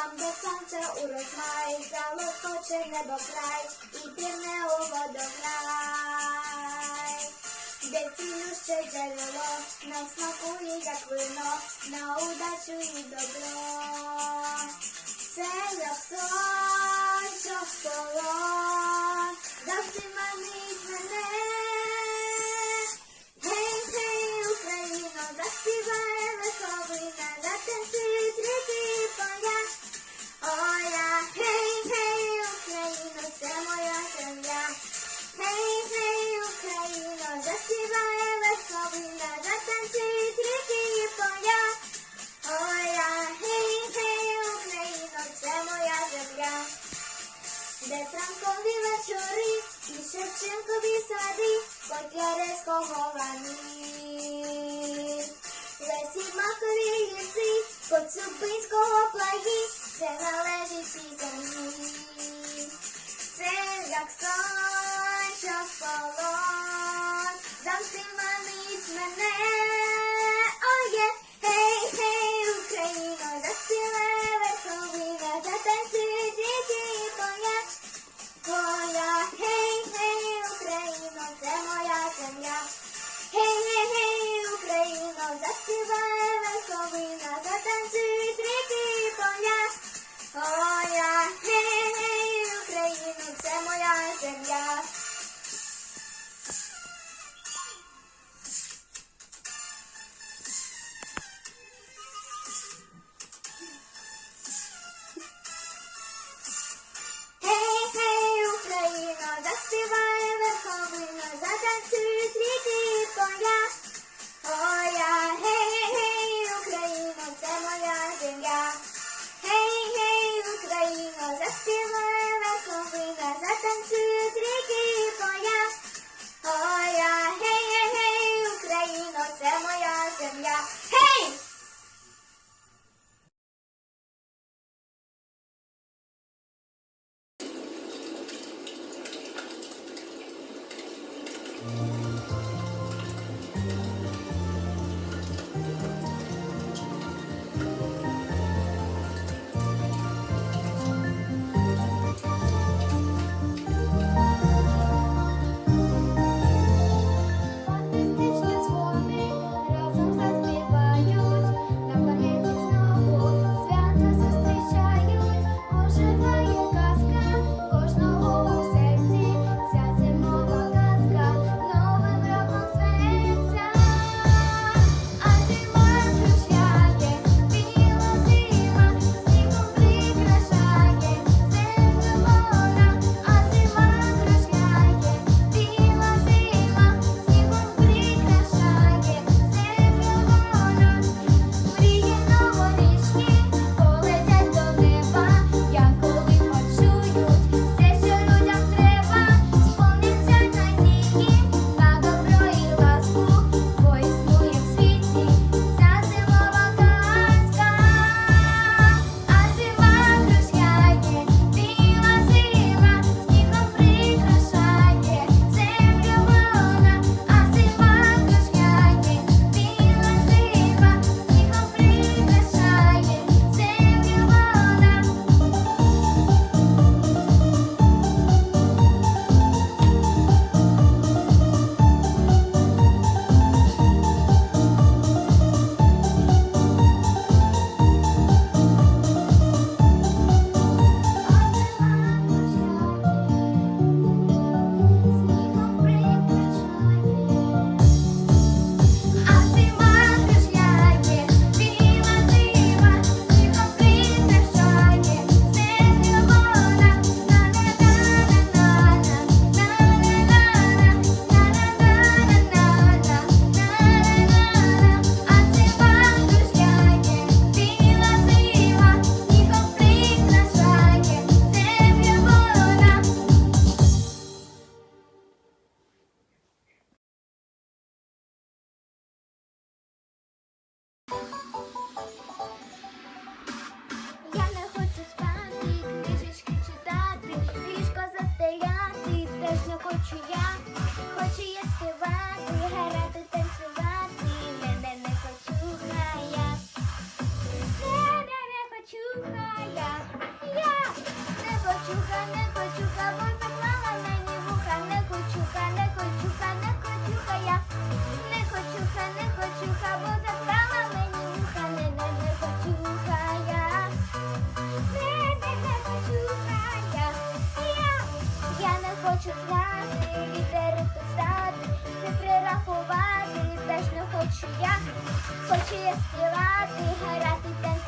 Там, де сонце у залохоче небо край і пірне у водограй. Де цілюще джерело, нам смакує, як вино, на удачу і добро. Це як сон, be sorry, but your razgovování. Lesy makory jesy, pod subinskou oplají, se naleží si zemí. Sen jak slunce polon, zamkli má я. Я не почуха, не почуха, бо заклала мені вуха, не кочуха, не кочуха, не кочуха я. Не кочуха, не кочуха, бо заклала мені вуха, не не не. Не не я. Я, не хочу знати, літери писати, цифри рахувати, теж не хочу я. Хочу я співати, грати та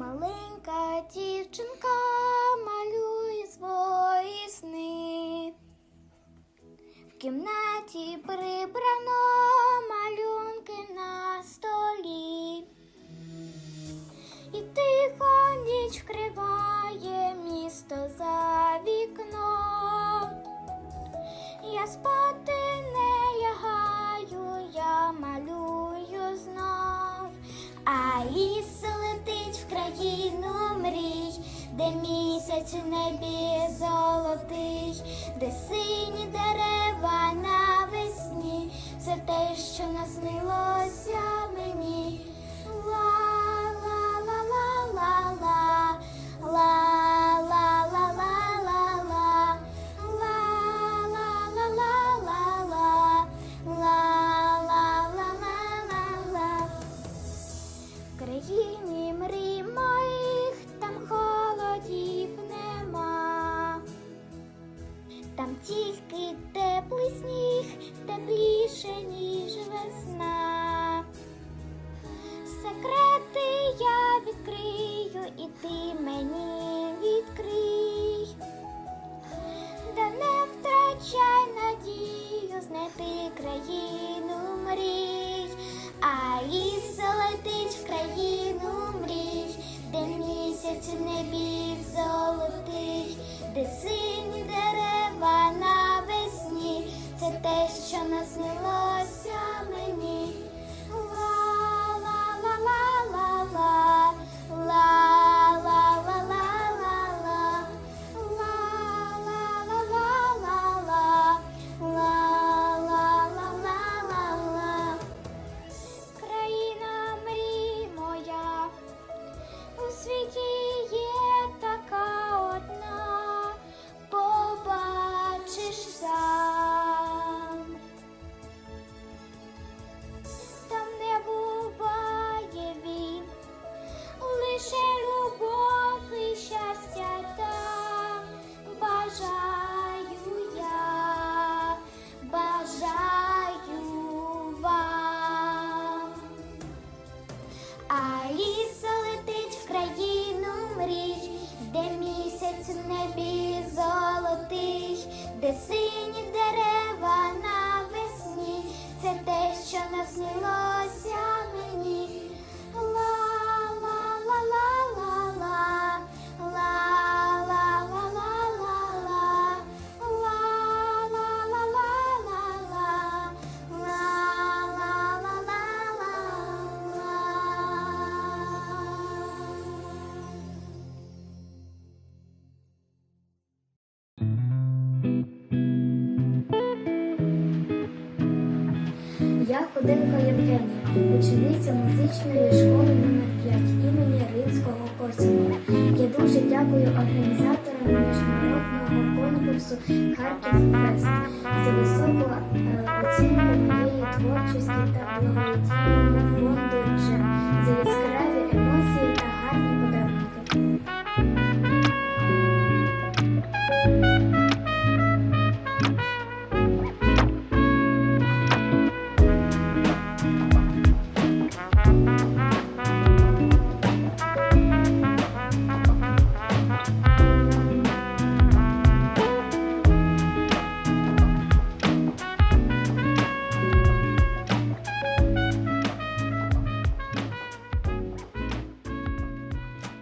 Маленька дівчинка тільки теплий сніг, тепліше, ніж весна. Секрети я відкрию, і ти мені відкрий. Да не втрачай надію знайти країну мрій, Аліса летить в країну мрій, де місяць у небі золотий, де сині що країну де місяць в небі золотий, де сині дерева навесні, це те, що нас наснилося учениця музичної школи номер 5 імені Римського Косіна. Я дуже дякую організаторам міжнародного конкурсу Харків Фест за високу е, оцінку моєї творчості та благодійному фонду